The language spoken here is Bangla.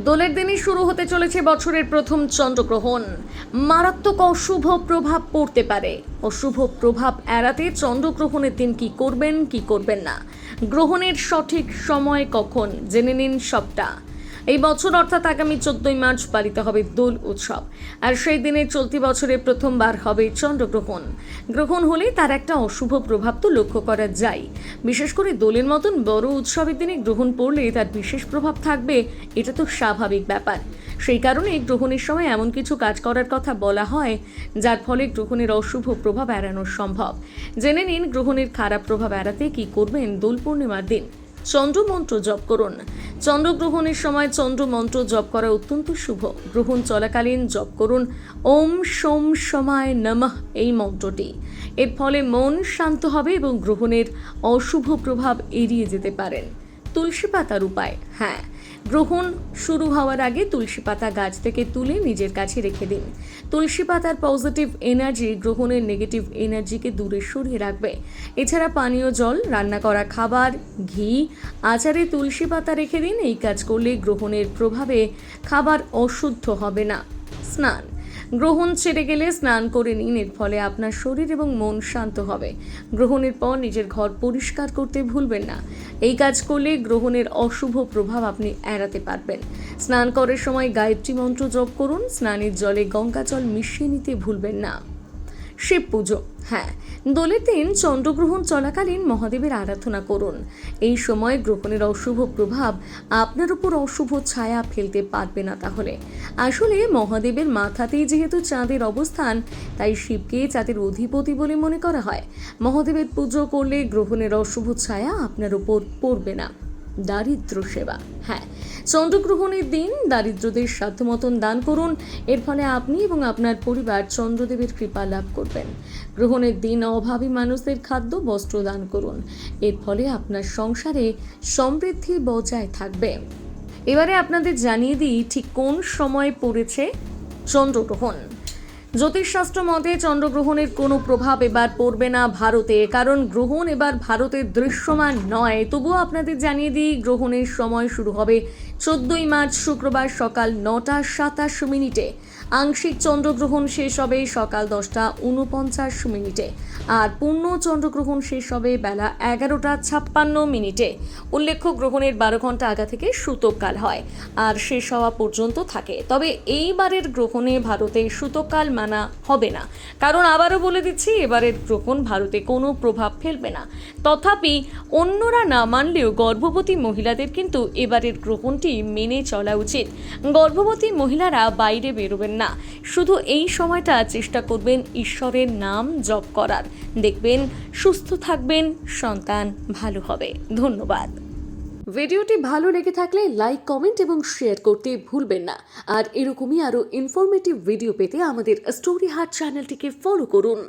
দোলের দিনই শুরু হতে চলেছে বছরের প্রথম চন্দ্রগ্রহণ। মারাত্মক অশুভ প্রভাব পড়তে পারে। অশুভ প্রভাব এড়াতে চন্দ্রগ্রহণের দিন কি করবেন কি করবেন না। গ্রহণের সঠিক সময় কখন? জেনে নিন সবটা। এই বছর অর্থাৎ আগামী চোদ্দই মার্চ পালিত হবে দোল উৎসব। আর সেই দিনে চলতি বছরে প্রথমবার হবে চন্দ্রগ্রহণ। গ্রহণ হলে তার একটা অশুভ প্রভাব তো লক্ষ্য করা যায়। বিশেষ করে দোলের মতন বড় উৎসবের দিনে গ্রহণ পড়লে তার বিশেষ প্রভাব থাকবে, এটা তো স্বাভাবিক ব্যাপার। সেই কারণে গ্রহণের সময় এমন কিছু কাজ করার কথা বলা হয়, যার ফলে গ্রহণের অশুভ প্রভাব এড়ানো সম্ভব। জেনে নিন গ্রহণের খারাপ প্রভাব এড়াতে কি করবেন দোল পূর্ণিমার দিন। চন্দ্রমন্ত্র জপ করুন। চন্দ্রগ্রহণের সময় চন্দ্রমন্ত্র জপ করা অত্যন্ত শুভ। গ্রহণ চলাকালীন জপ করুন। ওম সোম সময় নমঃ এই মন্ত্রটি। এর ফলে মন শান্ত হবে এবং গ্রহণের অশুভ প্রভাব এড়িয়ে যেতে পারেন। তুলসী পাতার উপায় হ্যাঁ গ্রহণ শুরু হওয়ার আগে তুলসী পাতা গাছ থেকে তুলে নিজের কাছে রেখে দিন। তুলসী পাতার পজিটিভ এনার্জি গ্রহণের নেগেটিভ এনার্জিকে দূরে সরিয়ে রাখবে। এছাড়া পানীয় জল, রান্না করা খাবার, ঘি, আচারে তুলসী পাতা রেখে দিন। এই কাজ করলে গ্রহণের প্রভাবে খাবার অশুদ্ধ হবে না। স্নান। গ্রহণ ছেড়ে গেলে স্নান করে নিন, এর ফলে আপনার শরীর এবং মন শান্ত হবে। গ্রহণের পর নিজের ঘর পরিষ্কার করতে ভুলবেন না। এই কাজ করলে গ্রহণের অশুভ প্রভাব আপনি এড়াতে পারবেন। স্নান করার সময় গায়ত্রী মন্ত্র জপ করুন, স্নানের জলে গঙ্গা জল মিশিয়ে নিতে ভুলবেন না। শিব পুজো। হ্যাঁ দোলের দিন চন্দ্রগ্রহণ চলাকালীন মহাদেবের আরাধনা করুন। এই সময় গ্রহণের অশুভ প্রভাব আপনার উপর অশুভ ছায়া ফেলতে পারবে না তাহলে। আসলে মহাদেবের মাথাতেই যেহেতু চাঁদের অবস্থান, তাই শিবকে চাঁদের অধিপতি বলে মনে করা হয়। মহাদেবের পুজো করলে গ্রহণের অশুভ ছায়া আপনার উপর পড়বে না। দারিদ্র সেবা। হ্যাঁ চন্দ্রগ্রহণের দিন দারিদ্রদের সাধ্য মতন দান করুন। এর ফলে আপনি এবং আপনার পরিবার চন্দ্রদেবের কৃপা লাভ করবেন। গ্রহণের দিন অভাবী মানুষদের খাদ্য, বস্ত্র দান করুন। এর ফলে আপনার সংসারে সমৃদ্ধি বজায় থাকবে। এবারে আপনাদের জানিয়ে দিই ঠিক কোন সময় পড়েছে চন্দ্রগ্রহণ। জ্যোতিষশাস্ত্র মতে চন্দ্রগ্রহণের কোনো প্রভাব এবার পড়বে না ভারতে, কারণ গ্রহণ এবার ভারতে দৃশ্যমান নয়। তবুও আপনাদের জানিয়ে দিই, গ্রহণের সময় শুরু হবে চোদ্দই মার্চ শুক্রবার সকাল নটা সাতাশ মিনিটে। আংশিক চন্দ্রগ্রহণ শেষ হবে সকাল দশটা উনপঞ্চাশ মিনিটে আর পূর্ণ চন্দ্রগ্রহণ শেষ হবে বেলা এগারোটা ছাপ্পান্ন মিনিটে। উল্লেখ্য, গ্রহণের বারো ঘণ্টা আগা থেকে সূতককাল হয় আর শেষ হওয়া পর্যন্ত থাকে। তবে এইবারের গ্রহণে ভারতে সূতকাল মানা হবে না। কারণ আবারও বলে দিচ্ছি, এবারের গ্রহণ ভারতে কোনো প্রভাব ফেলবে না। তথাপি অন্যরা না মানলেও গর্ভবতী মহিলাদের কিন্তু এবারের গ্রহণটি মেনে চলা উচিত। গর্ভবতী মহিলারা বাইরে বেরোবেন না। শুধু এই সময়টা চেষ্টা করবেন ঈশ্বরের নাম জপ করার। দেখবেন সুস্থ থাকবেন, সন্তান ভালো হবে। ধন্যবাদ। ভিডিওটি ভালো লেগে থাকলে লাইক, কমেন্ট এবং শেয়ার করতে ভুলবেন না। আর এরকমই আরও ইনফরমেটিভ ভিডিও পেতে আমাদের স্টোরি হার্ট চ্যানেলটিকে ফলো করুন।